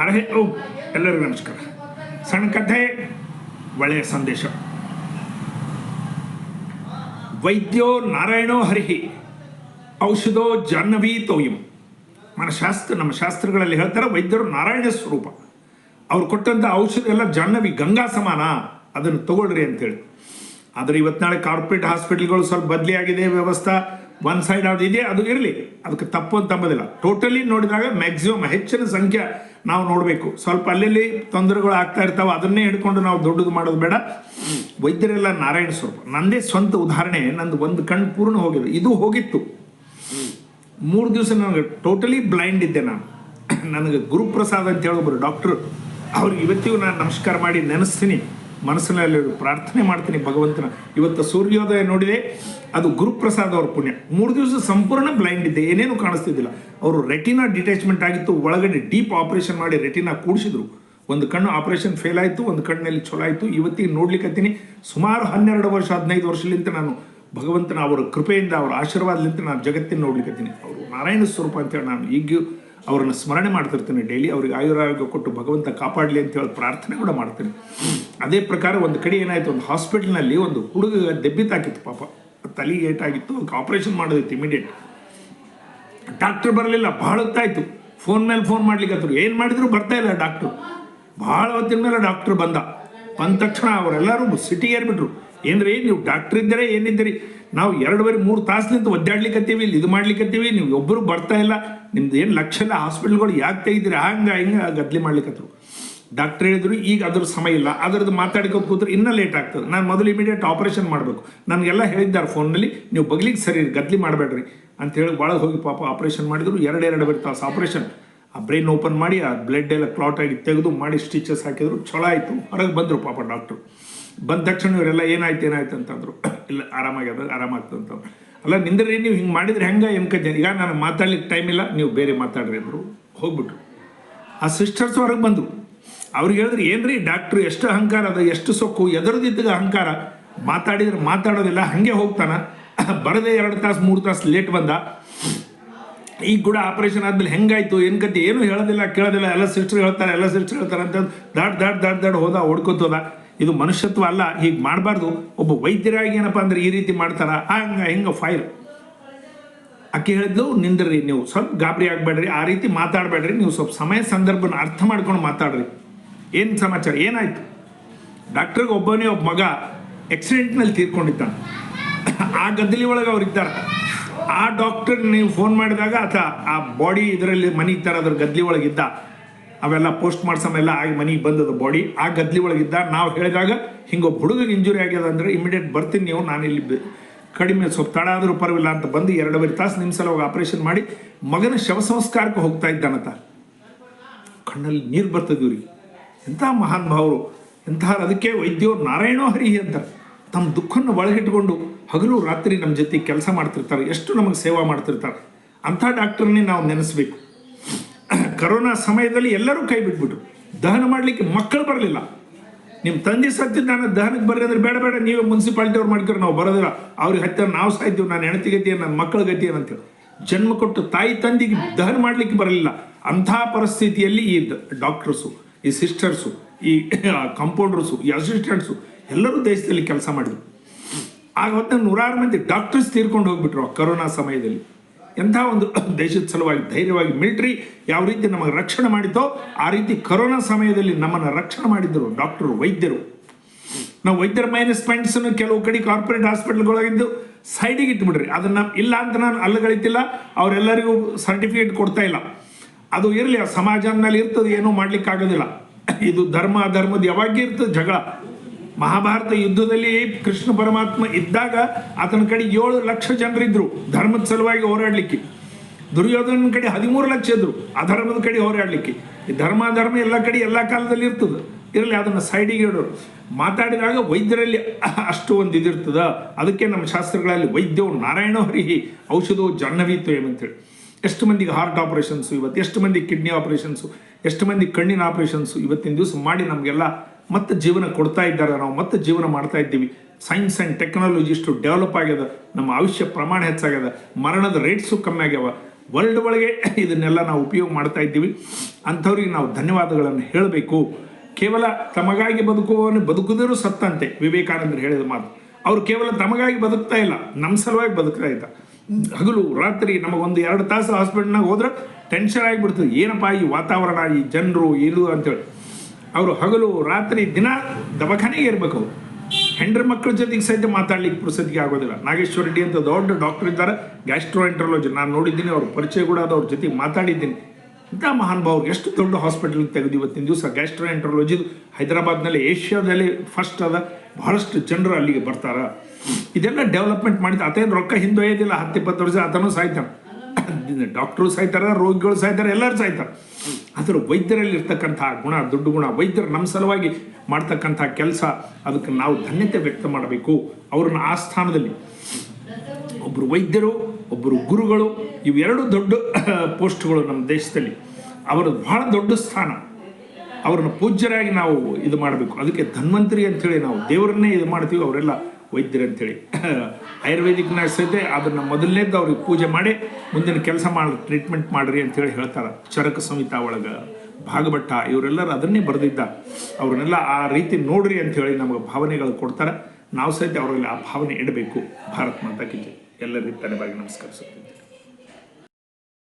ಹರಹೆ ಓ, ಎಲ್ಲರಿಗೂ ನಮಸ್ಕಾರ. ಸಣ್ಣ ಕಥೆ, ಒಳ್ಳೆಯ ಸಂದೇಶ. ವೈದ್ಯೋ ನಾರಾಯಣೋ ಹರಿಹಿ, ಔಷಧೋ ಜಾಹ್ನವೀ ತೋಯಂ. మన ಶಾಸ್ತ್ರ, ನಮ್ಮ ಶಾಸ್ತ್ರಗಳಲ್ಲಿ ಹೇಳ್ತಾರೆ, ವೈದ್ಯರು ನಾರಾಯಣ ಸ್ವರೂಪ. ಅವ್ರು ಕೊಟ್ಟಂಥ ಔಷಧ ಎಲ್ಲ ಜಾಹ್ನವಿ, ಗಂಗಾ ಸಮಾನ. ಅದನ್ನು ತಗೊಳ್ರಿ ಅಂತೇಳಿ. ಆದರೆ ಇವತ್ತು ನಾಳೆ ಕಾರ್ಪೊರೇಟ್ ಹಾಸ್ಪಿಟಲ್ಗಳು ಸ್ವಲ್ಪ ಬದಲಿಯಾಗಿದೆ ವ್ಯವಸ್ಥೆ. ಒನ್ ಸೈಡ್ ಅವ್ರದ್ದು ಇದೆ ಅದು ಇರಲಿ. ಅದಕ್ಕೆ ತಪ್ಪು ಅಂತ ಟೋಟಲಿ ನೋಡಿದಾಗ ಮ್ಯಾಕ್ಸಿಮಮ್ ಹೆಚ್ಚಿನ ಸಂಖ್ಯೆ ನಾವು ನೋಡಬೇಕು. ಸ್ವಲ್ಪ ಅಲ್ಲಲ್ಲಿ ತೊಂದರೆಗಳು ಆಗ್ತಾ ಇರ್ತಾವೆ, ಅದನ್ನೇ ಹಿಡ್ಕೊಂಡು ನಾವು ದೊಡ್ಡದು ಮಾಡೋದು ಬೇಡ. ವೈದ್ಯರೆಲ್ಲ ನಾರಾಯಣ ಸ್ವರೂಪ. ನಂದೇ ಸ್ವಂತ ಉದಾಹರಣೆ, ನಂದು ಒಂದು ಕಣ್ಣು ಪೂರ್ಣ ಹೋಗಿದೆ. ಇದು ಹೋಗಿತ್ತು. ಮೂರು ದಿವಸ ನನಗೆ ಟೋಟಲಿ ಬ್ಲೈಂಡ್ ಇದ್ದೆ ನಾನು. ನನಗೆ ಗುರುಪ್ರಸಾದ್ ಅಂತ ಹೇಳೊಬ್ಬರು ಡಾಕ್ಟ್ರು. ಅವ್ರಿಗೆ ಇವತ್ತಿಗೂ ನಾನು ನಮಸ್ಕಾರ ಮಾಡಿ ನೆನೆಸ್ತೀನಿ. ಮನಸ್ಸಿನಲ್ಲಿ ಪ್ರಾರ್ಥನೆ ಮಾಡ್ತೀನಿ ಭಗವಂತನ. ಇವತ್ತು ಸೂರ್ಯೋದಯ ನೋಡಿದೆ, ಅದು ಗುರುಪ್ರಸಾದ್ ಅವ್ರ ಪುಣ್ಯ. ಮೂರು ದಿವಸ ಸಂಪೂರ್ಣ ಬ್ಲೈಂಡ್ ಇದ್ದೆ, ಏನೇನು ಕಾಣಿಸ್ತಿದ್ದಿಲ್ಲ. ಅವರು ರೆಟಿನಾ ಡಿಟ್ಯಾಚ್ಮೆಂಟ್ ಆಗಿತ್ತು, ಒಳಗಡೆ ಡೀಪ್ ಆಪರೇಷನ್ ಮಾಡಿ ರೆಟಿನಾ ಕೂಡಿಸಿದ್ರು. ಒಂದು ಕಣ್ಣು ಆಪರೇಷನ್ ಫೇಲ್ ಆಯಿತು, ಒಂದು ಕಣ್ಣಲ್ಲಿ ಚಲೋ ಆಯಿತು. ಇವತ್ತಿಗೆ ನೋಡ್ಲಿಕ್ಕತ್ತೀನಿ ಸುಮಾರು ಹನ್ನೆರಡು ವರ್ಷ, ಹದಿನೈದು ವರ್ಷಲಿಂತ ನಾನು ಭಗವಂತನ ಅವರ ಕೃಪೆಯಿಂದ, ಅವರ ಆಶೀರ್ವಾದಲಿಂತ ನಾನು ಜಗತ್ತಿನ ನೋಡ್ಲಿಕ್ಕತ್ತೀನಿ ಅವರು ನಾರಾಯಣ ಸ್ವರೂಪ ಅಂತೇಳಿ ನಾನು ಈಗ್ಯೂ ಅವರನ್ನು ಸ್ಮರಣೆ ಮಾಡ್ತಿರ್ತೀನಿ ಡೈಲಿ, ಅವ್ರಿಗೆ ಆಯುರಾರೋಗ್ಯ ಕೊಟ್ಟು ಭಗವಂತ ಕಾಪಾಡಲಿ ಅಂತ ಹೇಳಿ ಪ್ರಾರ್ಥನೆ ಕೂಡ ಮಾಡ್ತೀನಿ. ಅದೇ ಪ್ರಕಾರ ಒಂದು ಕಡೆ ಏನಾಯಿತು, ಒಂದು ಹಾಸ್ಪಿಟ್ಲ್ನಲ್ಲಿ ಒಂದು ಹುಡುಗ ದೆಬ್ಬಿತಾಕಿತ್ತು ಪಾಪ. ತಲೆಗೆ ಏಟಾಗಿತ್ತು ಅದಕ್ಕೆ ಆಪರೇಷನ್ ಮಾಡೋದಿತ್ತು ಇಮಿಡಿಯೇಟ್. ಡಾಕ್ಟರ್ ಬರಲಿಲ್ಲ, ಭಾಳ ಹೊತ್ತಾಯಿತು ಫೋನ್ ಮೇಲೆ ಫೋನ್ ಮಾಡ್ಲಿಕ್ಕೆ ಏನು ಮಾಡಿದ್ರು ಬರ್ತಾ ಇಲ್ಲ ಡಾಕ್ಟ್ರು. ಭಾಳ ಹೊತ್ತಿನ ಮೇಲೆ ಡಾಕ್ಟರ್ ಬಂದ. ಬಂದ ತಕ್ಷಣ ಅವರೆಲ್ಲರೂ ಸಿಟಿಗೆ ಏರ್ಬಿಟ್ರು ಏನ್ರಿ, ನೀವು ಡಾಕ್ಟರ್ ಇದ್ದರೆ ಏನಿದ್ದೀರಿ? ನಾವು ಎರಡುವರೆ ಮೂರು ತಾಸಿನಿಂದ ಒದ್ದಾಡ್ಲಿಕ್ಕತ್ತೀವಿ ಇಲ್ಲಿ ಇದು ಮಾಡ್ಲಿಕ್ಕತ್ತೀವಿ ನೀವು ಒಬ್ಬರು ಬರ್ತಾ ಇಲ್ಲ. ನಿಮ್ದು ಏನು ಲಕ್ಷ ಇಲ್ಲ ಹಾಸ್ಪಿಟ್ಲ್ಗಳು ಯಾಕೆ ತೆಗಿದ್ರಿ ಹಂಗೆ, ಹಿಂಗೆ ಗದ್ಲಿ ಮಾಡ್ಲಿಕ್ಕತ್ರು ಡಾಕ್ಟರ್ ಹೇಳಿದ್ರು, ಈಗ ಅದ್ರ ಸಮಯ ಇಲ್ಲ. ಅದರದ್ದು ಮಾತಾಡ್ಕೊಂಡು ಕೂತ್ರೆ ಇನ್ನೂ ಲೇಟ್ ಆಗ್ತದೆ. ನಾನು ಮೊದಲು ಇಮಿಡಿಯೇಟ್ ಆಪರೇಷನ್ ಮಾಡಬೇಕು. ನನಗೆಲ್ಲ ಹೇಳಿದ್ದಾರೆ ಫೋನಲ್ಲಿ, ನೀವು ಬಗ್ಲಿಕ್ಕೆ ಸರಿ ಗದ್ಲಿ ಮಾಡಬೇಡ್ರಿ ಅಂತ ಹೇಳಿ ಒಳಗೆ ಹೋಗಿ ಪಾಪ ಆಪರೇಷನ್ ಮಾಡಿದ್ರು. ಎರಡು ತಾಸು ಆಪರೇಷನ್ ಆ ಬ್ರೈನ್ ಓಪನ್ ಮಾಡಿ, ಆ ಬ್ಲಡ್ ಎಲ್ಲ ಕ್ಲಾಟ್ ಆಗಿ ತೆಗೆದು ಮಾಡಿ ಸ್ಟಿಚಸ್ ಹಾಕಿದ್ರು. ಚಲೋ ಆಯಿತು. ಹೊರಗೆ ಬಂದರು ಪಾಪ ಡಾಕ್ಟ್ರು ಬಂದ ತಕ್ಷಣ ಇವರೆಲ್ಲ ಏನಾಯ್ತು ಏನಾಯ್ತು ಅಂತಂದ್ರು. ಇಲ್ಲ, ಆರಾಮಾಗ್ಯದ ಆರಾಮಾಗ್ತದೆ ಅಂತ ಅಲ್ಲ, ನಿಂದ್ರಿ, ನೀವು ಹಿಂಗೆ ಮಾಡಿದ್ರೆ ಹೆಂಗೆ ಕತೆ ಈಗ ನಾನು ಮಾತಾಡ್ಲಿಕ್ಕೆ ಟೈಮ್ ಇಲ್ಲ, ನೀವು ಬೇರೆ ಮಾತಾಡ್ರಿ ಅಂದರು. ಹೋಗ್ಬಿಟ್ರು. ಆ ಸಿಸ್ಟರ್ಸ್ ಹೊರಗೆ ಬಂದರು. ಅವ್ರಿಗೆ ಹೇಳಿದ್ರೆ, ಏನ್ರಿ ಡಾಕ್ಟ್ರು ಎಷ್ಟು ಅಹಂಕಾರ ಅದ, ಎಷ್ಟು ಸೊಕ್ಕು ಎದುರದಿದ್ದಾಗ ಅಹಂಕಾರ. ಮಾತಾಡಿದ್ರೆ ಮಾತಾಡೋದಿಲ್ಲ, ಹಾಗೆ ಹೋಗ್ತಾನ. ಬರದೇ ಎರಡು ತಾಸು, ಮೂರು ತಾಸು ಲೇಟ್ ಬಂದ. ಈಗ ಕೂಡ ಆಪರೇಷನ್ ಆದ್ಮೇಲೆ ಹೆಂಗಾಯ್ತು ಏನು ಕತೆ ಏನು ಹೇಳೋದಿಲ್ಲ, ಕೇಳೋದಿಲ್ಲ. ಎಲ್ಲ ಸಿಸ್ಟರ್ ಹೇಳ್ತಾರೆ, ಎಲ್ಲ ಸಿಸ್ಟರ್ ಹೇಳ್ತಾರೆ ಅಂತ ದಾಟ್ ದಾಟ್ ದಾಟ್ ದಾಡ್ ಹೋದ ಹೊಡ್ಕೊತೋದ ಇದು ಮನುಷ್ಯತ್ವ ಅಲ್ಲ, ಹೀಗೆ ಮಾಡಬಾರ್ದು. ಒಬ್ಬ ವೈದ್ಯರಾಗಿ ಏನಪ್ಪ ಅಂದ್ರೆ ಈ ರೀತಿ ಮಾಡ್ತಾರ? ಹಂಗ, ಹೆಂಗ ಫೈಲ್. ಅಕ್ಕಿ ಹೇಳಿದ್ಲು, ನಿಂದ್ರಿ ನೀವು. ಸ್ವಲ್ಪ ಗಾಬರಿ ಆಗಬೇಡ್ರಿ, ಆ ರೀತಿ ಮಾತಾಡಬೇಡ್ರಿ. ನೀವು ಸ್ವಲ್ಪ ಸಮಯ, ಸಂದರ್ಭನ ಅರ್ಥ ಮಾಡ್ಕೊಂಡು ಮಾತಾಡ್ರಿ. ಏನು ಸಮಾಚಾರ? ಏನಾಯ್ತು? ಡಾಕ್ಟ್ರಿಗೆ ಒಬ್ಬನೇ ಒಬ್ಬ ಮಗ ಆಕ್ಸಿಡೆಂಟ್ನಲ್ಲಿ ತೀರ್ಕೊಂಡಿದ್ದಾನೆ. ಆ ಗದ್ದಲಿ ಒಳಗೆ ಅವ್ರು ಇದ್ದಾರೆ. ಆ ಡಾಕ್ಟರ್ ನೀವು ಫೋನ್ ಮಾಡಿದಾಗ ಆತ ಆ ಬಾಡಿ ಇದರಲ್ಲಿ ಮನೆ ಇದ್ದಾರೆ ಅದ್ರ ಒಳಗೆ ಒಳಗಿದ್ದ ಅವೆಲ್ಲ ಪೋಸ್ಟ್ ಎಲ್ಲ ಆಗಿ ಮನೆಗೆ ಬಂದದ ಬಾಡಿ. ಆ ಗದ್ಲಿ ಒಳಗಿದ್ದ ನಾವು ಹೇಳಿದಾಗ, ಹಿಂಗೊಬ್ಬ ಹುಡುಗಗೆ ಇಂಜುರಿ ಆಗ್ಯದ ಅಂದರೆ ಇಮಿಡಿಯೇಟ್ ಬರ್ತೀನಿ ನೀವು, ನಾನು ಇಲ್ಲಿ ಕಡಿಮೆ ಸ್ವಲ್ಪ ತಡ ಆದರೂ ಪರವಿಲ್ಲ ಅಂತ ಬಂದು ಎರಡೂವರೆ ತಾಸು ನಿಮ್ಮ ಹೋಗಿ ಆಪರೇಷನ್ ಮಾಡಿ ಮಗನ ಶವ ಸಂಸ್ಕಾರಕ್ಕೆ ಹೋಗ್ತಾ ಇದ್ದಾನಂತ. ಕಣ್ಣಲ್ಲಿ ನೀರು ಬರ್ತದೆ ಇವ್ರಿಗೆ. ಎಂಥ ಮಹಾನ್ ಭಾವರು. ಎಂತಹ ಅದಕ್ಕೆ ವೈದ್ಯೋ ನಾರಾಯಣೋ ಹರಿ ಅಂತ. ತಮ್ಮ ದುಃಖವನ್ನು ಒಳಗಿಟ್ಕೊಂಡು ಹಗಲು ರಾತ್ರಿ ನಮ್ಮ ಜೊತೆ ಕೆಲಸ ಮಾಡ್ತಿರ್ತಾರೆ, ಎಷ್ಟು ನಮಗೆ ಸೇವಾ ಮಾಡ್ತಿರ್ತಾರೆ. ಅಂಥ ಡಾಕ್ಟರ್ನೇ ನಾವು ನೆನೆಸ್ಬೇಕು. ಕರೋನಾ ಸಮಯದಲ್ಲಿ ಎಲ್ಲರೂ ಕೈ ಬಿಟ್ಬಿಟ್ರು. ದಹನ ಮಾಡಲಿಕ್ಕೆ ಮಕ್ಕಳು ಬರಲಿಲ್ಲ. ನಿಮ್ಮ ತಂದೆ ಸತ್ತಿದ್ದಾನೆ ದಹನಕ್ಕೆ ಬರ್ರಿ ಅಂದ್ರೆ ಬೇಡ ಬೇಡ, ನೀವೇ ಮುನ್ಸಿಪಾಲ್ಟಿ ಅವ್ರು ಮಾಡ್ಕೊಂಡು ನಾವು ಬರೋದಿಲ್ಲ. ಅವ್ರಿಗೆ ಹತ್ತಿರ ನಾವು ಸಾಯ್ತೀವಿ, ನಾನು ಹೆಣತಿ ಗತಿ, ನನ್ನ ಮಕ್ಕಳ ಗತಿ ಏನಂತೇಳಿ ಜನ್ಮ ಕೊಟ್ಟು ತಾಯಿ ತಂದೆಗೆ ದಹನ ಮಾಡಲಿಕ್ಕೆ ಬರಲಿಲ್ಲ. ಅಂಥ ಪರಿಸ್ಥಿತಿಯಲ್ಲಿ ಈ ಡಾಕ್ಟರ್ಸು ಈ ಸಿಸ್ಟರ್ಸು ಈ ಕಂಪೌಂಡರ್ಸು ಈ ಅಸಿಸ್ಟೆಂಟ್ಸು ಎಲ್ಲರೂ ದೇಶದಲ್ಲಿ ಕೆಲಸ ಮಾಡಿದ್ರು. ಆಗ ಹೊತ್ತ ನೂರಾರು ಮಂದಿ ಡಾಕ್ಟರ್ಸ್ ತೀರ್ಕೊಂಡು ಹೋಗ್ಬಿಟ್ರು ಕರೋನಾ ಸಮಯದಲ್ಲಿ. ಎಂಥ ಒಂದು ದೇಶದ ಸಲುವಾಗಿ ಧೈರ್ಯವಾಗಿ ಮಿಲಿಟ್ರಿ ಯಾವ ರೀತಿ ನಮಗೆ ರಕ್ಷಣೆ ಮಾಡಿತೋ ಆ ರೀತಿ ಕರೋನಾ ಸಮಯದಲ್ಲಿ ನಮ್ಮನ್ನು ರಕ್ಷಣೆ ಮಾಡಿದ್ದರು ಡಾಕ್ಟರು, ವೈದ್ಯರು. ನಾವು ವೈದ್ಯರ ಮೈನಸ್ ಕೆಲವು ಕಡೆ ಕಾರ್ಪೊರೇಟ್ ಹಾಸ್ಪಿಟಲ್ಗಳಾಗಿದ್ದು ಸೈಡಿಗೆ ಇಟ್ಬಿಡ್ರಿ. ಅದನ್ನ ಇಲ್ಲ ಅಂತ ನಾನು ಅಲ್ಲಗಳಿತಿಲ್ಲ, ಅವರೆಲ್ಲರಿಗೂ ಸರ್ಟಿಫಿಕೇಟ್ ಕೊಡ್ತಾ ಇಲ್ಲ. ಅದು ಇರಲಿ, ಆ ಸಮಾಜ ಅಂದ್ಮೇಲೆ ಇರ್ತದೆ, ಏನೂ ಮಾಡ್ಲಿಕ್ಕೆ ಆಗೋದಿಲ್ಲ ಇದು ಧರ್ಮ ಧರ್ಮದ ಯಾವಾಗ ಇರ್ತದೆ ಜಗಳ. ಮಹಾಭಾರತ ಯುದ್ಧದಲ್ಲಿ ಕೃಷ್ಣ ಪರಮಾತ್ಮ ಇದ್ದಾಗ ಆತನ ಕಡೆ ಏಳು ಲಕ್ಷ ಜನರಿದ್ರು ಧರ್ಮದ ಸಲುವಾಗಿ ಹೋರಾಡಲಿಕ್ಕೆ. ದುರ್ಯೋಧನ ಕಡೆ ಹದಿಮೂರು ಲಕ್ಷ ಇದ್ರು, ಅಧರ್ಮದ ಕಡೆ ಹೋರಾಡಲಿಕ್ಕೆ. ಧರ್ಮ, ಅಧರ್ಮ ಎಲ್ಲ ಕಡೆ ಎಲ್ಲ ಕಾಲದಲ್ಲಿ ಇರ್ತದೆ. ಇರಲಿ, ಅದನ್ನು ಸೈಡಿಗೆ ಇಡೋರು. ಮಾತಾಡಿದಾಗ ವೈದ್ಯರಲ್ಲಿ ಅಷ್ಟು ಒಂದು ಇದಿರ್ತದ. ಅದಕ್ಕೆ ನಮ್ಮ ಶಾಸ್ತ್ರಗಳಲ್ಲಿ ವೈದ್ಯವು ನಾರಾಯಣ ಹರಿಹಿ ಔಷಧವು ಜಾಹ್ನವೀತು ಏನಂತೇಳಿ. ಎಷ್ಟು ಮಂದಿಗೆ ಹಾರ್ಟ್ ಆಪರೇಷನ್ಸು ಇವತ್ತು? ಎಷ್ಟು ಮಂದಿ ಕಿಡ್ನಿ ಆಪರೇಷನ್ಸು ಎಷ್ಟು ಮಂದಿ ಕಣ್ಣಿನ ಆಪರೇಷನ್ಸು ಇವತ್ತಿನ ದಿವಸ ಮಾಡಿ ನಮಗೆಲ್ಲ ಮತ್ತೆ ಜೀವನ ಕೊಡ್ತಾ ಇದ್ದಾರೆ, ನಾವು ಮತ್ತೆ ಜೀವನ ಮಾಡ್ತಾ ಇದ್ದೀವಿ. ಸೈನ್ಸ್ ಆ್ಯಂಡ್ ಟೆಕ್ನಾಲಜಿ ಇಷ್ಟು ಡೆವಲಪ್ ಆಗ್ಯದ, ನಮ್ಮ ಆಯುಷ್ಯ ಪ್ರಮಾಣ ಹೆಚ್ಚಾಗ್ಯದ, ಮರಣದ ರೇಟ್ಸು ಕಮ್ಮಿ ಆಗ್ಯಾವ. ವರ್ಲ್ಡ್ ಒಳಗೆ ಇದನ್ನೆಲ್ಲ ನಾವು ಉಪಯೋಗ ಮಾಡ್ತಾ ಇದ್ದೀವಿ. ಅಂಥವ್ರಿಗೆ ನಾವು ಧನ್ಯವಾದಗಳನ್ನು ಹೇಳಬೇಕು. ಕೇವಲ ತಮಗಾಗಿ ಬದುಕುವವನು ಬದುಕುದರೂ ಸತ್ತಂತೆ. ವಿವೇಕಾನಂದರು ಹೇಳಿದ ಮಾತು. ಅವರು ಕೇವಲ ತಮಗಾಗಿ ಬದುಕ್ತಾ ಇಲ್ಲ, ನಮ್ಮ ಸಲುವಾಗಿ ಬದುಕ್ತಾ ಇದ್ದ. ಹಗಲು, ರಾತ್ರಿ ನಮಗೊಂದು ಎರಡು ತಾಸು ಹಾಸ್ಪಿಟ್ಲ್ನಾಗ ಹೋದ್ರೆ ಟೆನ್ಷನ್ ಆಗಿಬಿಡ್ತದೆ. ಏನಪ್ಪ ಈ ವಾತಾವರಣ, ಈ ಜನರು ಇದು ಅಂತೇಳಿ. ಅವರು ಹಗಲು, ರಾತ್ರಿ, ದಿನ ದವಾಖಾನೆಗೆ ಇರಬೇಕು. ಹೆಂಡ್ರ ಮಕ್ಕಳ ಜೊತೆಗೆ ಸಹಿತ ಮಾತಾಡ್ಲಿಕ್ಕೆ ಪ್ರಸಿದ್ಧಿಗೆ ಆಗೋದಿಲ್ಲ. ನಾಗೇಶ್ವರ ರೆಡ್ಡಿ ಅಂತ ದೊಡ್ಡ ಡಾಕ್ಟರ್ ಇದ್ದಾರೆ ಗ್ಯಾಸ್ಟ್ರೋ ಎಂಟ್ರಾಲಜಿ ನಾನು ನೋಡಿದ್ದೀನಿ, ಅವ್ರ ಪರಿಚಯ ಕೂಡ ಅದು, ಅವ್ರ ಜೊತೆಗೆ ಮಾತಾಡಿದ್ದೀನಿ. ಇಂಥ ಮಹಾನ್ ಭಾವರು ಎಷ್ಟು ದೊಡ್ಡ ಹಾಸ್ಪಿಟಲ್ ತೆಗೆದು ಇವತ್ತಿನ ದಿವಸ ಗ್ಯಾಸ್ಟ್ರೋ ಎಂಟ್ರಾಲಜಿ ಹೈದರಾಬಾದ್ನಲ್ಲಿ, ಏಷ್ಯಾದಲ್ಲಿ ಫಸ್ಟ್ ಅದ. ಬಹಳಷ್ಟು ಜನರು ಅಲ್ಲಿಗೆ ಬರ್ತಾರ. ಇದೆಲ್ಲ ಡೆವಲಪ್ಮೆಂಟ್ ಮಾಡಿದ ಅತೇನು ರೊಕ್ಕ ಹಿಂದೊಯ್ಯೋದಿಲ್ಲ ಹತ್ತು ಇಪ್ಪತ್ತು ವರ್ಷ ಆತನೂ ಸಾಯ್ತಾನೆ. ಡಾಕ್ಟ್ರು ಸಾಯ್ತಾರ, ರೋಗಿಗಳು ಸಾಯ್ತಾರೆ, ಎಲ್ಲರೂ ಸಾಯ್ತಾರೆ. ಆದ್ರೆ ವೈದ್ಯರಲ್ಲಿ ಇರ್ತಕ್ಕಂಥ ಗುಣ, ದುಡ್ಡು ಗುಣ, ವೈದ್ಯರು ನಮ್ಮ ಸಲುವಾಗಿ ಮಾಡ್ತಕ್ಕಂಥ ಕೆಲಸ, ಅದಕ್ಕೆ ನಾವು ಧನ್ಯತೆ ವ್ಯಕ್ತ ಮಾಡಬೇಕು. ಅವ್ರನ್ನ ಆ ಸ್ಥಾನದಲ್ಲಿ ಒಬ್ಬರು ವೈದ್ಯರು ಒಬ್ಬರು ಗುರುಗಳು, ಇವೆರಡು ದೊಡ್ಡ ಪೋಸ್ಟ್ಗಳು ನಮ್ಮ ದೇಶದಲ್ಲಿ. ಅವರು ಬಹಳ ದೊಡ್ಡ ಸ್ಥಾನ. ಅವ್ರನ್ನ ಪೂಜ್ಯರಾಗಿ ನಾವು ಇದು ಮಾಡಬೇಕು. ಅದಕ್ಕೆ ಧನ್ವಂತರಿ ಅಂತೇಳಿ ನಾವು ದೇವರನ್ನೇ ಇದು ಮಾಡ್ತೀವಿ. ಅವರೆಲ್ಲ ವೈದ್ಯರು ಅಂತೇಳಿ ಆಯುರ್ವೇದಿಕ್ ನರ್ಸ್ ಇದೆ ಅದನ್ನು ಮೊದಲನೇದ್ದು ಅವ್ರಿಗೆ ಪೂಜೆ ಮಾಡಿ, ಮುಂದಿನ ಕೆಲಸ ಮಾಡಿ ಟ್ರೀಟ್ಮೆಂಟ್ ಮಾಡಿರಿ ಅಂತೇಳಿ ಹೇಳ್ತಾರೆ. ಚರಕ ಸಂಹಿತಾ ಒಳಗೆ, ಭಾಗಭಟ್ಟ, ಇವರೆಲ್ಲರೂ ಅದನ್ನೇ ಬರೆದಿದ್ದ. ಅವ್ರನ್ನೆಲ್ಲ ಆ ರೀತಿ ನೋಡ್ರಿ ಅಂಥೇಳಿ ನಮಗೆ ಭಾವನೆಗಳು ಕೊಡ್ತಾರೆ. ನಾವು ಸಹಿತ ಅವರಲ್ಲಿ ಆ ಭಾವನೆ ಇಡಬೇಕು. ಭಾರತ್ ಮಾತಾ ಕಿಜೆ. ಎಲ್ಲರಿಗೂ ತಲೆಬಾಗಿ ನಮಸ್ಕರಿಸುತ್ತೀನಿ.